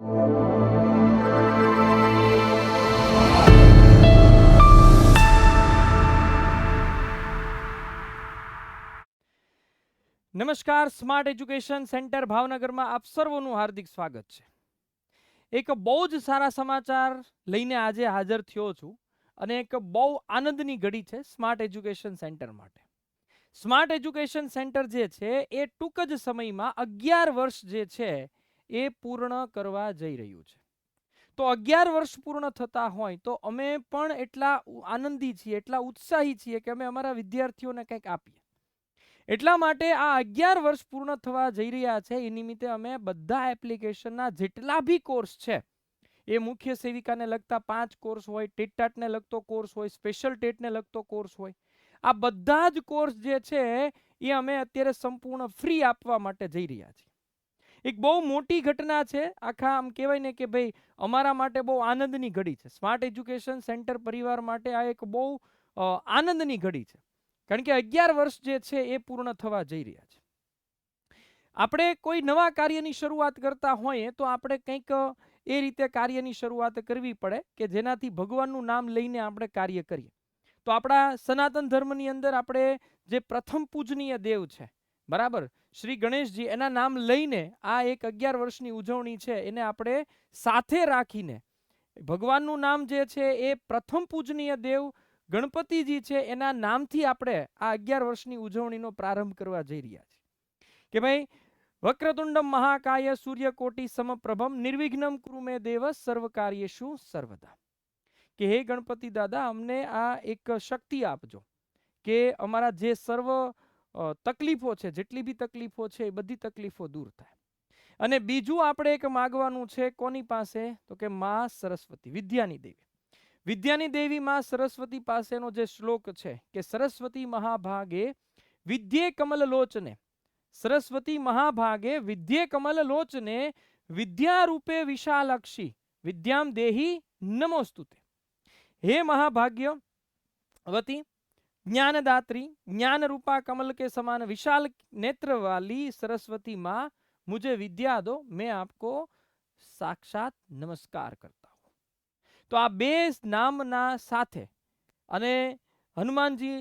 નમસ્કાર, smart education centre ભાવનગરમાં આપ સર્વોનું હાર્દિક સ્વાગત છે. એક બહુ જ સારા સમાચાર લઈને આજે હાજર થયો છું અને એક બહુ આનંદની ઘડી છે સ્માર્ટ એજ્યુકેશન સેન્ટર માટે. સ્માર્ટ એજ્યુકેશન સેન્ટર જે છે, એ ટૂંક જ સમયમાં અગિયાર વર્ષ જે છે એ પૂર્ણ કરવા જઈ રહ્યું છે. તો અગિયાર વર્ષ પૂર્ણ થતા હોય તો અમે પણ એટલા આનંદી છીએ, એટલા ઉત્સાહી છીએ કે અમે અમારા વિદ્યાર્થીઓને કંઈક આપીએ. એટલા માટે આ અગિયાર વર્ષ પૂર્ણ થવા જઈ રહ્યા છે, એ નિમિત્તે અમે બધા એપ્લિકેશનના જેટલા બી કોર્સ છે, એ મુખ્ય સેવિકાને લગતા પાંચ કોર્સ હોય ટેટટાટને લગતો કોર્સ હોય, સ્પેશિયલ ટેટને લગતો કોર્સ હોય, આ બધા જ કોર્સ જે છે, એ અમે અત્યારે સંપૂર્ણ ફ્રી આપવા માટે જઈ રહ્યા છીએ. એક બહુ મોટી ઘટના છે. આખા આમ કહેવાય ને કે ભાઈ અમારા માટે બહુ આનંદની ઘડી છે. સ્માર્ટ એજ્યુકેશન સેન્ટર પરિવાર માટે આ એક બહુ આનંદની ઘડી છે. કારણ કે અગિયાર વર્ષ જે છે એ પૂર્ણ થવા જઈ રહ્યા છે. આપણે કોઈ નવા કાર્યની શરૂઆત કરતા હોઈએ તો આપણે કંઈક, એ રીતે કાર્યની શરૂઆત કરવી પડે કે જેનાથી ભગવાનનું નામ લઈને આપણે કાર્ય કરીએ. તો આપણા સનાતન ધર્મની અંદર આપણે જે પ્રથમ પૂજનીય દેવ છે, બરાબર? શ્રી ગણેશજી એના નામ લઈને આ એક અગિયાર વર્ષની ઉજવણી છે, એને આપણે સાથે રાખીને. ભગવાનનું નામ જે છે એ પ્રથમ પૂજનીય દેવ ગણપતિજી છે, એના નામથી આપણે આ અગિયાર વર્ષની ઉજવણીનો પ્રારંભ કરવા જઈ રહ્યા છીએ. કે ભાઈ, વક્રતુંડમ મહાકાય સૂર્યકોટી સમપ્રભમ નિર્વિઘ્નમ કૃમે દેવ સર્વ કાર્યેશુ સર્વદા. કે હે ગણપતિ દાદા, અમને આ એક શક્તિ આપજો કે અમારા જે સર્વ તકલીફો છે, જેટલી બી તકલીફો છે, એ બધી તકલીફો દૂર થાય. અને બીજું આપણે એક માગવાનું છે, કોની પાસે? તો કે માં સરસ્વતી, વિદ્યાની દેવી. વિદ્યાની દેવી માં સરસ્વતી પાસેનો જે શ્લોક છે કે સરસ્વતી મહાભાગે વિદ્યે કમલ લોચને સરસ્વતી મહાભાગે વિદ્યે કમલ લોચને વિદ્યારૂપે વિશાલક્ષી, વિદ્યામ દેહી નમોસ્તુતે. હે મહાભાગ્ય, વતી જ્ઞાનદાત્રી, જ્ઞાનરૂપા કમલ કે સમાન વિશાલ નેત્રવાલી સરસ્વતી માં, મુજે વિદ્યા દો, મેં આપકો સાક્ષાત નમસ્કાર કરતા હું. તો આ બે નામના સાથે અને હનુમાનજી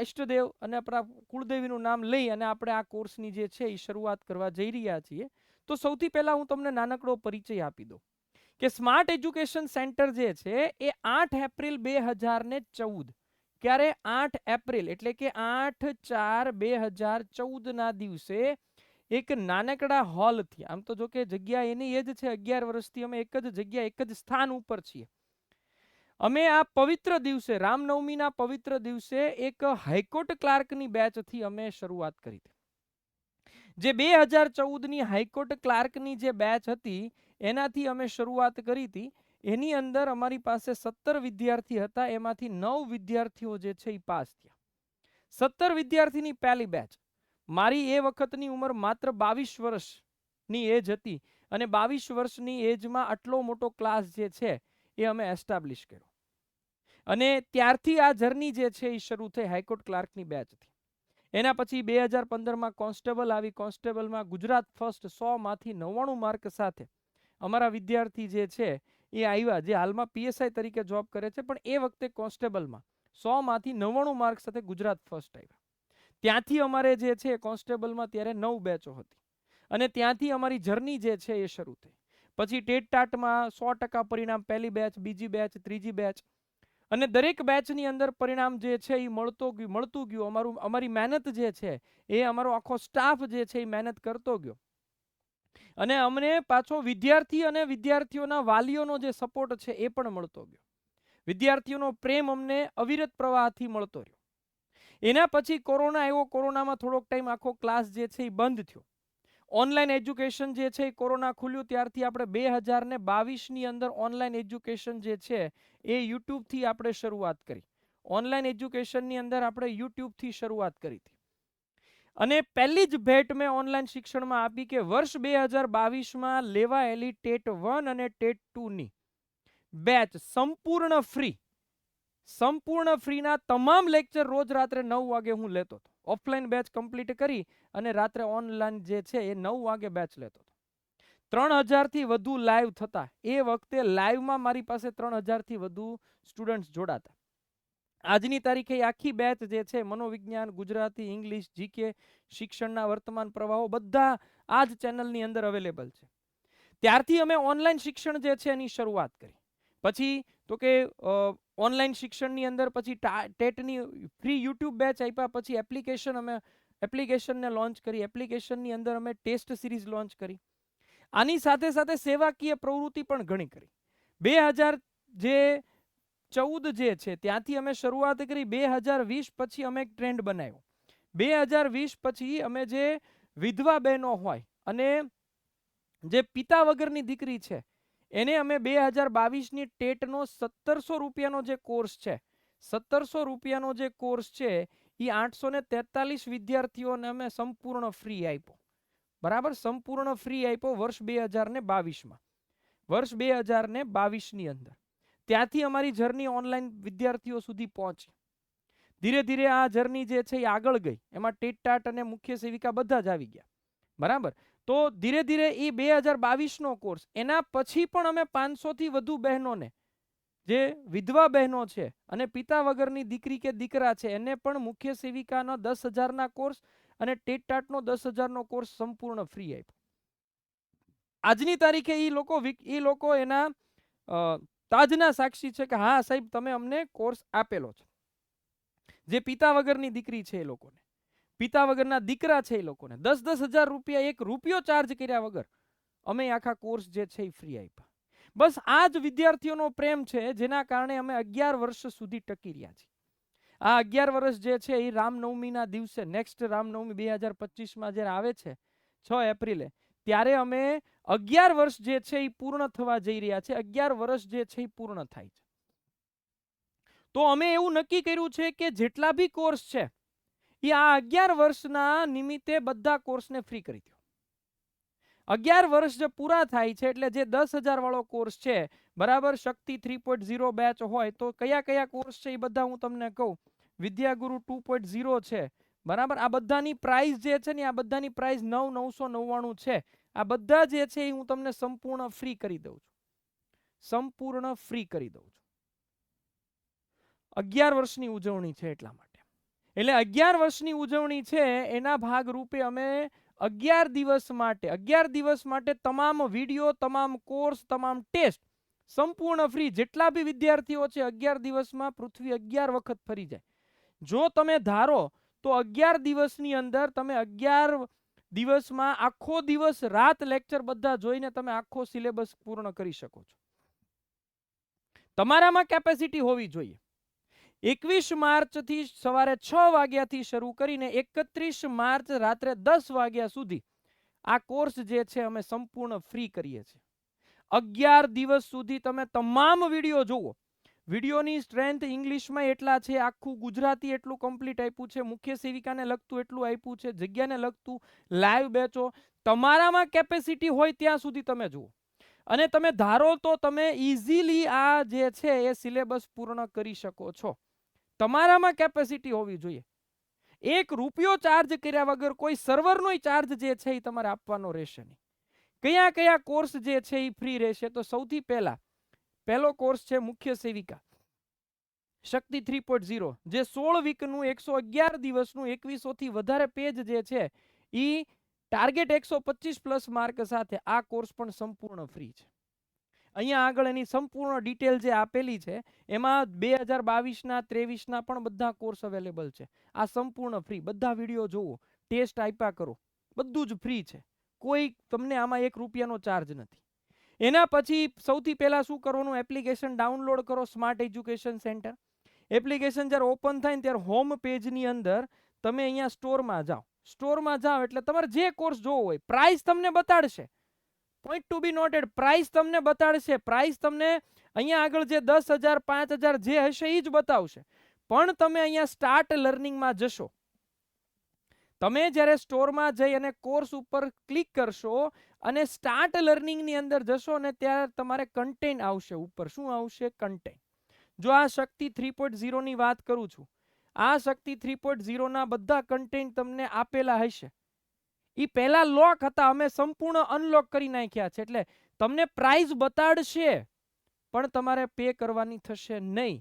ઇષ્ટદેવ અને આપણા કુળદેવીનું નામ લઈ અને આપણે આ કોર્સની જે છે એ શરૂઆત કરવા જઈ રહ્યા છીએ. તો સૌથી પહેલાં હું તમને નાનકડો પરિચય આપી દઉં કે સ્માર્ટ એજ્યુકેશન સેન્ટર જે છે એ આઠ એપ્રિલ બે હજાર ને ચૌદ ક્યારે આઠ એપ્રિલ એટલે કે આઠ ચાર બે હજાર ચૌદના દિવસે એક નાનકડા હોલથી, આમ તો જો કે જગ્યા એની એ જ છે, અગિયાર વર્ષથી અમે એક જ જગ્યા, એક જ સ્થાન ઉપર છીએ. અમે આ પવિત્ર દિવસે, રામનવમીના પવિત્ર દિવસે એક હાઈકોર્ટ ક્લાર્કની બેચથી અમે શરૂઆત કરી હતી. જે બે હજાર ચૌદની હાઈકોર્ટ ક્લાર્કની જે બેચ હતી, એનાથી અમે શરૂઆત કરી હતી. એની અંદર અમારી પાસે સત્તર વિદ્યાર્થી હતા, એમાંથી નવ વિદ્યાર્થીઓ જે છે એ પાસ થયા. સત્તર વિદ્યાર્થીની પહેલી બેચ મારી એ વખતની ઉંમર માત્ર બાવીસ વર્ષની એજ હતી અને બાવીસ વર્ષની એજમાં આટલો મોટો ક્લાસ જે છે એ અમે એસ્ટાબ્લિશ કર્યો. અને ત્યારથી આ જર્ની જે છે એ શરૂ થઈ હાઈકોર્ટ ક્લાર્કની બેચથી એના પછી બે હજાર પંદરમાં કોન્સ્ટેબલ આવી કોન્સ્ટેબલમાં ગુજરાત ફર્સ્ટ સોમાંથી નવ્વાણું માર્ક સાથે અમારા વિદ્યાર્થી જે છે એ આવ્યા જે હાલમાં પીએસઆઈ તરીકે જોબ કરે છે, પણ એ વખતે કોન્સ્ટેબલમાં સોમાંથી નવ્વાણું માર્ક સાથે ગુજરાત ફર્સ્ટ આવ્યા ત્યાંથી અમારે જે છે કોન્સ્ટેબલમાં ત્યારે નવ બેચો હતી. અને ત્યાંથી અમારી જર્ની જે છે એ શરૂ થઈ. પછી ટેટ ટાટમાં સો ટકા પરિણામ, પહેલી બેચ બીજી બેચ ત્રીજી બેચ અને દરેક બેચની અંદર પરિણામ જે છે એ મળતો ગયું, મળતું ગયું. અમારું, અમારી મહેનત જે છે એ, અમારો આખો સ્ટાફ જે છે એ મહેનત કરતો ગયો. અને અમને પાછો વિદ્યાર્થી અને વિદ્યાર્થીઓના વાલીઓનો જે સપોર્ટ છે એ પણ મળતો ગયો. વિદ્યાર્થીઓનો પ્રેમ અમને અવિરત પ્રવાહથી મળતો રહ્યો. એના પછી કોરોના આવ્યો, કોરોનામાં થોડોક ટાઈમ આખો ક્લાસ જે છે એ બંધ થયો. ઓનલાઈન એજ્યુકેશન જે છે એ કોરોના ખુલ્યું, ત્યારથી આપણે બે હજાર ને બાવીસની અંદર ઓનલાઈન એજ્યુકેશન જે છે એ યુટ્યુબથી આપણે શરૂઆત કરી. ઓનલાઈન એજ્યુકેશનની અંદર આપણે યુટ્યુબથી શરૂઆત કરી હતી. અને પહેલી જ ભેટ મેં ઓનલાઈન શિક્ષણમાં આપી કે વર્ષ બે હજાર બાવીસમાં લેવાયેલી ટેટ વન અને ટેટ ટુની. બેચ સંપૂર્ણ ફ્રી. સંપૂર્ણ ફ્રીના તમામ લેક્ચર રોજ રાત્રે નવ વાગે હું લેતો હતો. ઓફલાઈન બેચ કમ્પ્લીટ કરી અને રાત્રે ઓનલાઈન જે છે એ નવ વાગે બેચ લેતો હતો. ત્રણ હજારથી વધુ લાઈવ થતા. એ વખતે લાઈવમાં મારી પાસે ત્રણ હજારથી વધુ સ્ટુડન્ટ્સ જોડાતા. આજની તારીખે આખી બેચ જે છે, મનોવિજ્ઞાન, ગુજરાતી, ઇંગ્લિશ, જીકે, શિક્ષણના વર્તમાન પ્રવાહો બધા આ જ ચેનલની અંદર અવેલેબલ છે. ત્યારથી અમે ઓનલાઈન શિક્ષણ જે છે એની શરૂઆત કરી. પછી તો કે ઓનલાઈન શિક્ષણની અંદર પછી ટેટની ફ્રી યુટ્યુબ બેચ આપ્યા, પછી એપ્લિકેશન અમે, એપ્લિકેશનને લોન્ચ કરી, એપ્લિકેશનની અંદર અમે ટેસ્ટ સિરીઝ લોન્ચ કરી. આની સાથે સાથે સેવાકીય પ્રવૃત્તિ પણ ઘણી કરી. બે હજાર જે ચૌદ જે છે, ત્યાંથી અમે શરૂઆત કરી બે હજાર વીસ પછી અમે એક ટ્રેન્ડ બનાવ્યો. બે હજાર વીસ પછી અમે જે વિધવા બહેનો હોય અને જે પિતા વગરની દીકરી છે, એને અમે બે હજાર બાવીસની ટેટનો સત્તરસો રૂપિયાનો જે કોર્સ છે, સત્તરસો રૂપિયાનો જે કોર્સ છે એ આઠસો ને તેતાલીસ વિદ્યાર્થીઓને અમે સંપૂર્ણ ફ્રી આપ્યો. બરાબર? સંપૂર્ણ ફ્રી આપ્યો વર્ષ બે હજાર ને બાવીસમાં. વર્ષ બે હજાર ને બાવીસની અંદર. ત્યાંથી અમારી જર્ની ઓનલાઈન વિદ્યાર્થીઓ સુધી પહોંચી. ધીરે ધીરે આ જર્ની જે છે એ આગળ ગઈ. એમાં ટેટ ટાટ અને મુખ્ય સેવિકા બધા જ આવી ગયા. બરાબર? તો ધીરે ધીરે એ બે હજાર બાવીસનો કોર્સ, એના પછી પણ અમે પાંચસોથી વધુ બહેનોને, જે વિધવા બહેનો છે અને પિતા વગરની દીકરી કે દીકરા છે, એને પણ મુખ્ય સેવિકાનો દસ હજારના કોર્સ અને ટેટ ટાટનો દસ હજારનો કોર્સ સંપૂર્ણ ફ્રી આપ્યો. આજની તારીખે એ લોકો એ લોકો એના તાજના સાક્ષી છે કે, હા, સાહેબ, તમે અમને કોર્સ આપેલો છે. જે પિતા વગરની દીકરી છે એ લોકોને. પિતા વગરના દીકરા છે એ લોકોને. દસ દસ હજાર રૂપિયા એક રૂપિયો ચાર્જ કર્યા વગર અમે આખા કોર્સ જે છે એ ફ્રી આપ્યા. બસ આ જ વિદ્યાર્થીઓનો પ્રેમ છે, જેના કારણે અમે અગિયાર વર્ષ સુધી ટકી રહ્યા છીએ. આ અગિયાર વર્ષ જે છે એ રામનવમીના દિવસે નેક્સ્ટ રામનવમી બે હજાર પચીસમાં જ્યારે આવે છે, છ એપ્રિલે ત્યારે અમે અગિયાર વર્ષ જે છે એ પૂર્ણ થવા જઈ રહ્યા છે. અગિયાર વર્ષ જે છે એ પૂર્ણ થાય છે. તો અમે એવું નક્કી કર્યું છે કે જેટલા બી કોર્સ છે, એ આ અગિયાર વર્ષના નિમિત્તે બધા કોર્સને ફ્રી કરી દો અગિયાર વર્ષ જે પૂરા થાય છે, એટલે જે દસ હજાર વાળો કોર્સ છે, બરાબર? Shakti three point zero batch હોય, તો કયા કયા કોર્સ છે એ બધા હું તમને કહું. વિદ્યાગુરુ ટુ પોઈન્ટ ઝીરો છે બરાબર? આ બધાની પ્રાઇસ જે છે ને, આ બધાની પ્રાઇસ નવ નવસો નવ્વાણું છે. આ બધા જે છે એ હું તમને સંપૂર્ણ ફ્રી કરી દઉં છું. સંપૂર્ણ ફ્રી કરી દઉં છું. અગિયાર વર્ષની ઉજવણી છે એટલા માટે. એટલે અગિયાર વર્ષની ઉજવણી છે, એના ભાગ રૂપે અમે અગિયાર દિવસ માટે, અગિયાર દિવસ માટે તમામ વીડિયો તમામ કોર્સ તમામ ટેસ્ટ સંપૂર્ણ ફ્રી જેટલા બી વિદ્યાર્થીઓ છે, અગિયાર દિવસમાં પૃથ્વી અગિયાર વખત ફરી જાય. જો તમે ધારો તો અગિયાર દિવસની અંદર તમે અગિયાર દિવસમાં આખો દિવસ રાત લેક્ચર બધા જોઈને તમે આખો સિલેબસ પૂર્ણ કરી શકો છો. તમારામાં કેપેસિટી હોવી જોઈએ. એકવીસ માર્ચથી સવારે છ વાગ્યાથી શરૂ કરીને એકત્રીસ માર્ચ રાત્રે દસ વાગ્યા સુધી આ કોર્સ જે છે અમે સંપૂર્ણ ફ્રી કરીએ છીએ. અગિયાર દિવસ સુધી તમે તમામ વીડિયો જુઓ. વિડીયોની સ્ટ્રેન્થ ઇંગ્લિશમાં એટલા છે, આખું ગુજરાતી એટલું કમ્પ્લીટ આપ્યું છે, મુખ્ય સેવિકાને લગતું એટલું આપ્યું છે, જગ્યાને લગતું લાઈવ બેચો. તમારામાં કેપેસિટી હોય ત્યાં સુધી તમે જુઓ. અને તમે ધારો તો તમે ઇઝીલી આ જે છે એ સિલેબસ પૂર્ણ કરી શકો છો. તમારામાં કેપેસિટી હોવી જોઈએ. એક રૂપિયો ચાર્જ કર્યા વગર કોઈ સર્વરનો ચાર્જ જે છે એ તમારે આપવાનો રહેશે નહીં. કયા કયા કોર્સ જે છે એ ફ્રી રહેશે તો સૌથી પહેલા પહેલો કોર્સ છે મુખ્ય સેવિકા. શક્તિ થ્રી પોઈન્ટ ઝીરો, જે સોળ વીકનું એકસો અગિયાર દિવસનું એકવીસોથી વધારે પેજ જે છે એ ટાર્ગેટ એકસો પચીસ પ્લસ માર્ક સાથે આ કોર્સ પણ સંપૂર્ણ ફ્રી છે. અહીંયા આગળ એની સંપૂર્ણ ડિટેલ જે આપેલી છે, એમાં બે હજાર બાવીસના, ત્રેવીસના પણ બધા કોર્સ અવેલેબલ છે. આ સંપૂર્ણ ફ્રી. બધા વીડિયો જુઓ ટેસ્ટ આપ્યા કરો. બધું જ ફ્રી છે. કોઈ તમને આમાં એક રૂપિયાનો ચાર્જ નથી. એના પછી સૌથી પહેલાં શું કરવાનું? એપ્લિકેશન ડાઉનલોડ કરો સ્માર્ટ એજ્યુકેશન સેન્ટર એપ્લિકેશન જ્યારે ઓપન થાય ને ત્યારે હોમ પેજની અંદર તમે અહીંયા સ્ટોરમાં જાઓ. સ્ટોરમાં જાઓ એટલે તમારે જે કોર્સ જોવો હોય પ્રાઇસ તમને બતાડશે. Point to be noted price તમને બતાડશે. પ્રાઇસ તમને અહીંયા આગળ જે દસ હજાર, પાંચ હજાર જે હશે એ જ બતાવશે. પણ તમે અહીંયા સ્ટાર્ટ લર્નિંગમાં જશો. તમે જ્યારે સ્ટોરમાં જઈ અને કોર્સ ઉપર ક્લિક કરશો અને સ્ટાર્ટ લર્નિંગની અંદર જશો અને ત્યારે તમારે કન્ટેન્ટ આવશે, ઉપર શું આવશે? કન્ટેન્ટ જો આ શક્તિ થ્રી પોઈન્ટ ઝીરોની વાત કરું છું, આ શક્તિ થ્રી પોઈન્ટ ઝીરોના બધા કન્ટેન્ટ તમને આપેલા હશે. એ પહેલા લોક હતા, અમે સંપૂર્ણ અનલોક કરી નાખ્યા છે, એટલે તમને પ્રાઇઝ બતાડશે, પણ તમારે પે કરવાની થશે નહીં.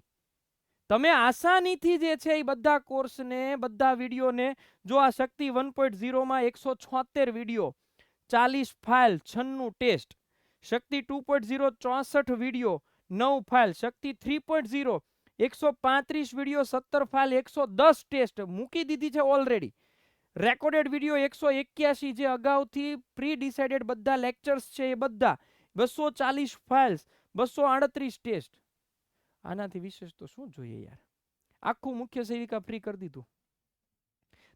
તમે આસાનીથી જે છે એ બધા કોર્સને બધા વિડીયોને જો આ શક્તિ વન પોઈન્ટ ઝીરોમાં એકસો છોતેર વીડિયો ચાલીસ ફાઇલ છન્નું test, Shakti two point zero ચોસઠ વીડિયો, નવ file Shakti three point zero, એકસો પાંત્રીસ વીડિયો, સત્તર ફાઇલ એકસો દસ ટેસ્ટ મૂકી દીધી છે ઓલરેડી રેકોર્ડેડ વીડિયો એકસો એક્યાસી જે અગાઉથી પ્રી ડિસાઇડેડ બધા લેક્ચર્સ છે એ બધા, બસો ચાલીસ ફાઇલ્સ બસો આડત્રીસ ટેસ્ટ. આનાથી વિશેષ તો શું જોઈએ યાર? આખું મુખ્ય સેવિકા ફ્રી કરી દીધું.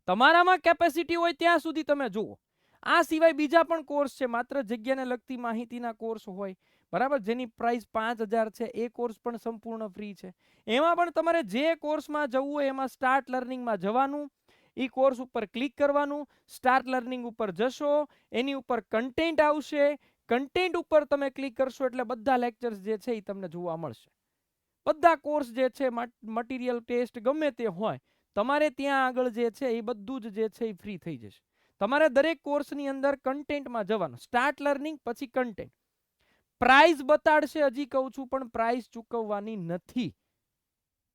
તમારામાં કેપેસિટી હોય ત્યાં સુધી તમે જુઓ. આ સિવાય બીજા પણ કોર્સ છે. માત્ર જગ્યાને લગતી માહિતીના કોર્સ હોય. બરાબર? જેની પ્રાઇસ પાંચ હજાર છે. એ કોર્સ પણ સંપૂર્ણ ફ્રી છે. એમાં પણ તમારે જે કોર્સમાં જવું હોય એમાં સ્ટાર્ટ લર્નિંગમાં જવાનું એ કોર્સ ઉપર ક્લિક કરવાનું સ્ટાર્ટ લર્નિંગ ઉપર જશો, એની ઉપર કન્ટેન્ટ આવશે. કન્ટેન્ટ ઉપર તમે ક્લિક કરશો એટલે બધા લેક્ચર્સ જે છે એ તમને જોવા મળશે. બધા કોર્સ જે છે મટીરિયલ ટેસ્ટ ગમે તે હોય, તમારે ત્યાં આગળ જે છે એ બધું જ જે છે એ ફ્રી થઈ જશે. તમારે દરેક કોર્સની અંદર કન્ટેન્ટમાં જવાનું, સ્ટાર્ટ લર્નિંગ પછી કન્ટેન્ટ. પ્રાઇઝ બતાડશે હજી કહું છું, પણ પ્રાઇઝ ચૂકવવાની નથી.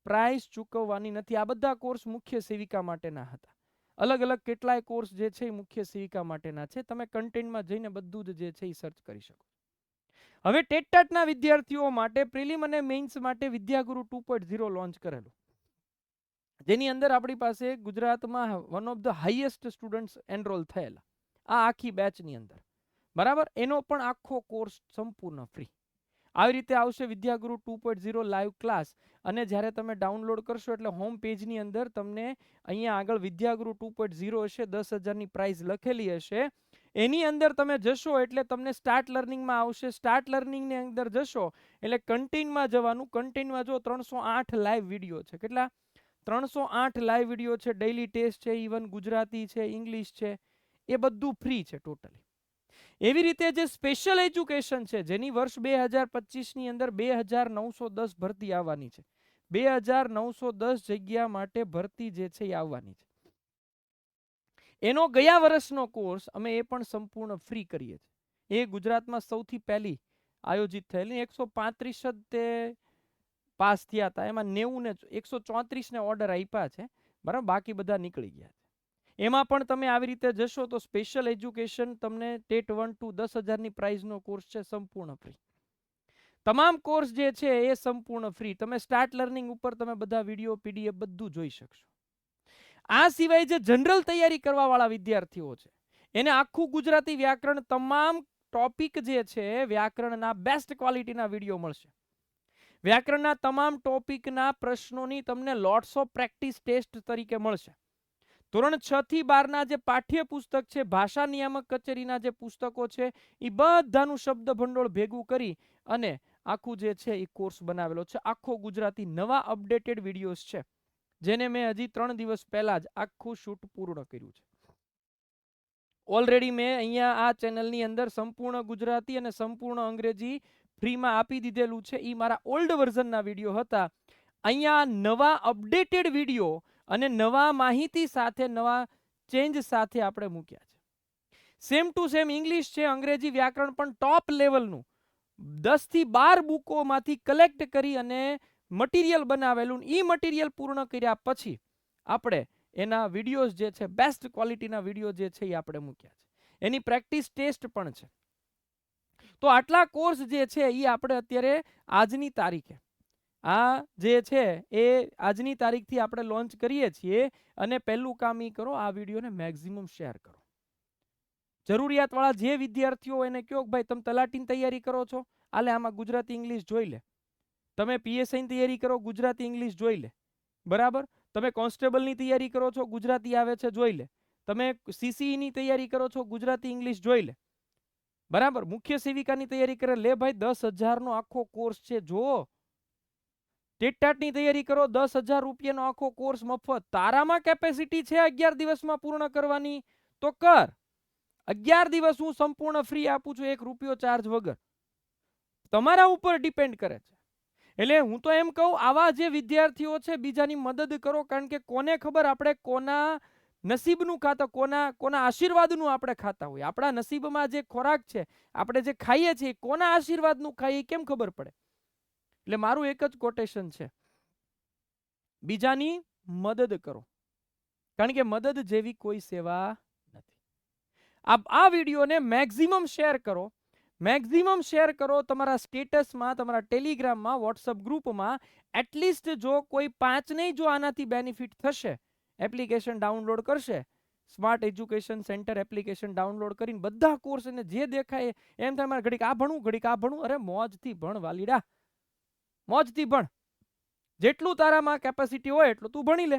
પ્રાઇઝ ચૂકવવાની નથી. આ બધા કોર્સ મુખ્ય સેવિકા માટેના હતા. અલગ અલગ કેટલાય કોર્સ જે છે એ મુખ્ય સેવિકા માટેના છે. તમે કન્ટેન્ટમાં જઈને બધું જ જે છે એ સર્ચ કરી શકો. હવે ટેટટાટના વિદ્યાર્થીઓ માટે, પ્રિલિમ અને મેઇન્સ માટે Vidyaguru two point zero launch કરેલું. જેની અંદર આપણી પાસે ગુજરાતમાં one of the highest students enrol થયેલા. આ આખી બેચની અંદર. બરાબર? એનો પણ આખો કોર્સ સંપૂર્ણ ફ્રી આવી રીતે આવશે Vidyaguru two point zero live class અને જ્યારે તમે ડાઉનલોડ કરશો એટલે હોમ પેજની અંદર તમને અહીંયા આગળ વિદ્યાગુરુ ટુ પોઈન્ટ ઝીરો હશે, દસ હજારની પ્રાઇસ લખેલી હશે. એની અંદર તમે જશો એટલે તમને સ્ટાર્ટ લર્નિંગમાં આવશે. સ્ટાર્ટ લર્નિંગની અંદર જશો એટલે કન્ટેનમાં જવાનું. કન્ટેનમાં જો ત્રણસો આઠ લાઈવ વીડિયો છે. કેટલા? ત્રણસો આઠ લાઈવ વીડિયો છે ડેઇલી ટેસ્ટ છે ઇવન ગુજરાતી છે ઇંગ્લિશ છે, એ બધું ફ્રી છે ટોટલી એવી રીતે જે સ્પેશિયલ એજ્યુકેશન છે, જેની વર્ષ બે હજાર પચીસની અંદર બે હજાર નવસો દસ ભરતી આવવાની છે. બે હજાર નવસો દસ જગ્યા માટે ભરતી જે છે એ આવવાની છે. એનો ગયા વર્ષનો કોર્સ અમે એ પણ સંપૂર્ણ ફ્રી કરીએ છીએ. એ ગુજરાતમાં સૌથી પહેલી આયોજિત થયેલી, એકસો પાંત્રીસ જ તે પાસ થયા હતા. એમાં નેવું ને એકસો ચોત્રીસ ને ઓર્ડર આપ્યા છે. બરાબર? બાકી બધા નીકળી ગયા છે. એમાં પણ તમે આવી રીતે જશો તો સ્પેશિયલ એજ્યુકેશન તમને ટેટ વન ટુ દસ હજારની પ્રાઇઝનો કોર્સ છે સંપૂર્ણ ફ્રી. તમામ કોર્સ જે છે એ સંપૂર્ણ ફ્રી. તમે સ્ટાર્ટ લર્નિંગ ઉપર તમે બધા વીડિયો, પીડીએફ બધું જોઈ શકશો. આ સિવાય જે જનરલ તૈયારી કરવાવાળા વિદ્યાર્થીઓ છે, એને આખું ગુજરાતી વ્યાકરણ તમામ ટોપિક જે છે વ્યાકરણના બેસ્ટ ક્વોલિટીના વીડિયો મળશે. વ્યાકરણના તમામ ટોપિકના પ્રશ્નોની તમને લોટ્સ ઓફ પ્રેક્ટિસ ટેસ્ટ તરીકે મળશે. ધોરણ છ થી બારના જે પાઠ્યપુસ્તક છે, ભાષા નિયામક કચેરીના જે પુસ્તકો છે એ બધાનું શબ્દ ભંડોળ ભેગું કરી અને આખું જે છે એ કોર્સ બનાવેલો છે. આખો ગુજરાતી નવા અપડેટેડ વિડીયોઝ છે, જેને મેં હજી ત્રણ દિવસ પહેલા જ આખું શૂટ પૂર્ણ કર્યું છે. ઓલરેડી મેં અહીંયા આ ચેનલની અંદર સંપૂર્ણ ગુજરાતી અને સંપૂર્ણ અંગ્રેજી ફ્રીમાં આપી દીધેલું છે. એ મારા ઓલ્ડ વર્ઝનના વીડિયો હતા. અહીંયા નવા અપડેટેડ વીડિયો અને નવા માહિતી સાથે, નવા ચેન્જ સાથે આપણે મૂક્યા છે. સેમ ટુ સેમ ઇંગ્લિશ છે, અંગ્રેજી વ્યાકરણ પણ ટોપ લેવલનું. દસથી બાર બુકોમાંથી કલેક્ટ કરી અને મટીરિયલ બનાવેલું. એ મટીરિયલ પૂર્ણ કર્યા પછી આપણે એના વિડીયોઝ જે છે, બેસ્ટ ક્વોલિટીના વીડિયો જે છે એ આપણે મૂક્યા છે. એની પ્રેક્ટિસ ટેસ્ટ પણ છે. તો આટલા કોર્સ જે છે એ આપણે અત્યારે આજની તારીખે. આ જે છે એ આજની તારીખથી આપણે લોન્ચ કરીએ છીએ અને પહેલું કામ એ કરો, આ વિડીયોને મેક્ઝિમમ શેર કરો. જરૂરિયાતવાળા જે વિદ્યાર્થીઓ એને કહો કે ભાઈ તમે તલાટીની તૈયારી કરો છો? આલે આમાં ગુજરાતી ઇંગ્લિશ જોઈ લે. તમે પીએસઆઈની તૈયારી કરો, ગુજરાતી ઇંગ્લિશ જોઈ લે. બરાબર? તમે કોન્સ્ટેબલની તૈયારી કરો છો, ગુજરાતી આવે છે, જોઈ લે. તમે સીસીઈની તૈયારી કરો છો, ગુજરાતી ઇંગ્લિશ જોઈ લે. બરાબર. મુખ્ય સેવિકાની તૈયારી કરે. લે ભાઈ, દસ હજારનો આખો કોર્સ છે, જો. ટેટટાટની તૈયારી કરો, દસ હજાર રૂપિયાનો આખો કોર્સ મફત. તારામાં કેપેસિટી છે અગિયાર દિવસમાં પૂર્ણ કરવાની? તો કર. અગિયાર દિવસ હું સંપૂર્ણ ફ્રી આપું છું, એક રૂપિયો ચાર્જ વગર. તમારા ઉપર ડિપેન્ડ કરે છે. એટલે હું તો એમ કહું, આવા જે વિદ્યાર્થીઓ છે, બીજાની મદદ કરો, કારણ કે કોને ખબર? આપણે કોના નસીબનું ખાતા, કોના કોના આશીર્વાદનું આપણે ખાતા હોઈએ. આપણા નસીબમાં જે ખોરાક છે, આપણે જે ખાઈએ છીએ, કોના આશીર્વાદનું ખાઈએ કેમ ખબર પડે? એટલે મારું એક જ કોટેશન છે. બીજાની મદદ કરો. કારણ કે મદદ જેવી કોઈ સેવા નથી. આ આ વિડીયોને મેક્ઝિમમ શેર કરો. મેક્ઝિમમ શેર કરો તમારા સ્ટેટસમાં, તમારા ટેલિગ્રામમાં, વોટ્સઅપ ગ્રુપમાં. એટલીસ્ટ જો કોઈ પાંચને જો આનાથી બેનિફિટ થશે એપ્લિકેશન ડાઉનલોડ કરશે, smart education centre application download કરીને બધા કોર્સ એને જે દેખાય એમ થાય મારે ઘડીક આ ભણવું, ઘડીક આ ભણવું, અરે મોજથી ભણ વાલીડા, મોજથી ભણ. જેટલું તારામાં કેપેસિટી હોય એટલું તું ભણી લે.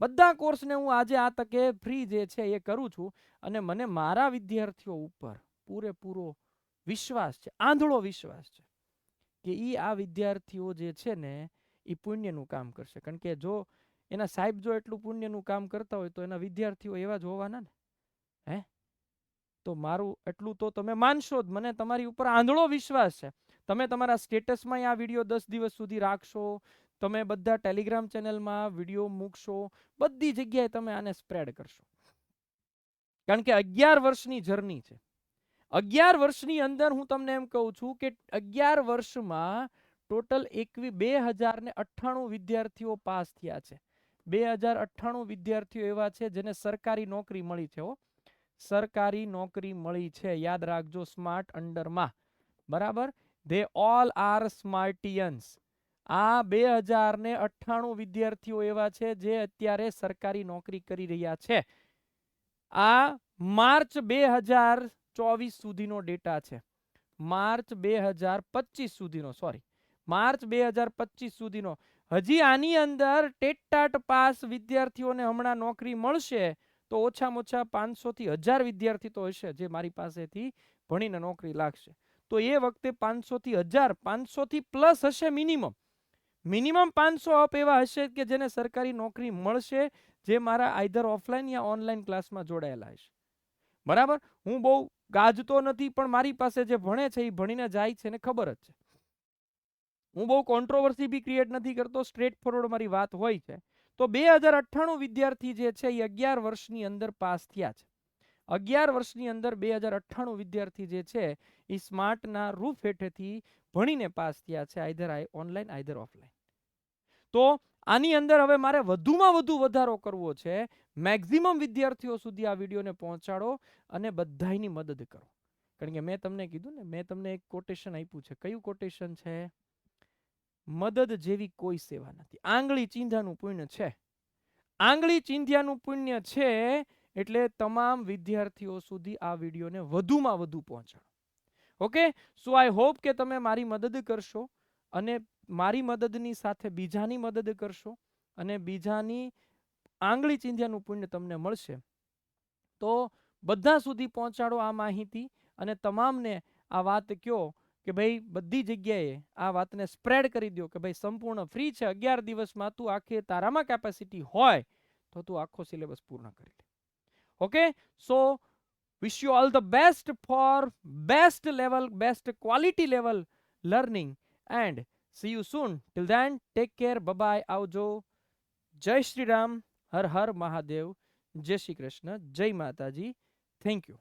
બધા કોર્સને હું આજે આ તકે ફ્રી જે છે એ કરું છું અને મને મારા વિદ્યાર્થીઓ ઉપર પૂરેપૂરો વિશ્વાસ છે, આંધળો વિશ્વાસ છે કે એ આ વિદ્યાર્થીઓ જે છે ને એ પુણ્યનું કામ કરશે. કારણ કે જો એના સાહેબ જો એટલું પુણ્યનું કામ કરતા હોય તો એના વિદ્યાર્થીઓ એવા જ હોવાના ને? હે? તો મારું એટલું તો તમે માનશો જ. મને તમારી ઉપર આંધળો વિશ્વાસ છે. તમે તમારા સ્ટેટસમાં આ વીડિયો દસ દિવસ સુધી રાખશો, તમે બધા ટેલિગ્રામ ચેનલમાં વીડિયો મૂકશો, બધી જગ્યાએ તમે આને સ્પ્રેડ કરશો. કારણ કે અગિયાર વર્ષની જર્ની છે. અગિયાર વર્ષની અંદર હું તમને એમ કહું છું કે અગિયાર વર્ષમાં ટોટલ એકવી બે હજાર ને અઠ્ઠાણું વિદ્યાર્થીઓ પાસ થયા છે. બે હજાર અઠ્ઠાણું વિદ્યાર્થીઓ એવા છે જેને સરકારી નોકરી મળી છે સરકારી નોકરી મળી છે. યાદ રાખજો સ્માર્ટ અંડરમાં. બરાબર? ધે ઓલ આર સ્માર્ટિયન્સ આ બે હજાર ને અઠ્ઠાણું વિદ્યાર્થીઓ એવા છે જે અત્યારે સરકારી નોકરી કરી રહ્યા છે. આ માર્ચ બે હજાર ચોવીસ સુધીનો ડેટા છે. માર્ચ બે હજાર પચીસ સુધીનો, સોરી. માર્ચ બે હજાર પચીસ સુધીનો. હજી આની અંદર ટેટટાટ પાસ વિદ્યાર્થીઓને હમણાં નોકરી મળશે, તો ઓછામાં ઓછા પાંચસોથી હજાર વિદ્યાર્થી તો હશે જે મારી પાસેથી ભણીને નોકરી લાગશે. તો એ વખતે પાંચસોથી હજાર, પાંચસોથી પ્લસ હશે મિનિમમ. મિનિમમ પાંચસો અપ એવા હશે કે જેને સરકારી નોકરી મળશે, જે મારા આઈધર ઓફલાઈન યા ઓનલાઈન ક્લાસમાં જોડાયેલા હશે. બરાબર? હું બહુ ગાજતો નથી, પણ મારી પાસે જે ભણે છે, એ ભણીને જાય છે ને ખબર જ છે. હું બહુ કોન્ટ્રોવર્સી બી ક્રિએટ નથી કરતો સ્ટ્રેટ ફોરવર્ડ મારી વાત હોય છે. તો બે હજાર અઠ્ઠાણું વિદ્યાર્થી જે છે એ અગિયાર વર્ષની અંદર પાસ થયા છે. અગિયાર વર્ષની અંદર બે હજાર અઠ્ઠાણું વિદ્યાર્થી જે છે એ સ્માર્ટના રૂફ હેઠેથી ભણીને પાસ થયા છે આઈધર ઓનલાઈન આઈધર ઓફલાઈન તો આની અંદર હવે મારે વધુમાં વધુ વધારો કરવો છે. મેક્ઝિમમ વિદ્યાર્થીઓ સુધી આ વિડીયોને પહોંચાડો અને બધાની મદદ કરો. કારણ કે મેં તમને કીધું ને, મેં તમને એક કોટેશન આપ્યું છે. કયું કોટેશન છે? મદદ જેવી કોઈ સેવા નથી. આંગળી ચીંધ્યાનું પુણ્ય છે. આંગળી ચીંધ્યાનું પુણ્ય છે એટલે તમામ વિદ્યાર્થીઓ સુધી આ વિડીયોને વધુમાં વધુ પહોંચાડો. ઓકે? સો આઈ હોપ કે તમે મારી મદદ કરશો અને મારી મદદની સાથે બીજાની મદદ કરશો અને બીજાની આંગળી ચીંધ્યાનું પુણ્ય તમને મળશે. તો બધા સુધી પહોંચાડો આ માહિતી અને તમામને આ વાત કયો કે ભાઈ, બધી જગ્યાએ આ વાતને સ્પ્રેડ કરી દો કે ભાઈ, સંપૂર્ણ ફ્રી છે, અગિયાર દિવસમાં તું આખી તારામાં કેપેસિટી હોય તો તું આખો સિલેબસ પૂર્ણ કરી લે. Okay so wish you all the best for best level best quality level learning and see you soon till then take care bye bye આવજો જય શ્રી રામ હર હર મહાદેવ જય શ્રી કૃષ્ણ જય માતાજી થેન્ક યુ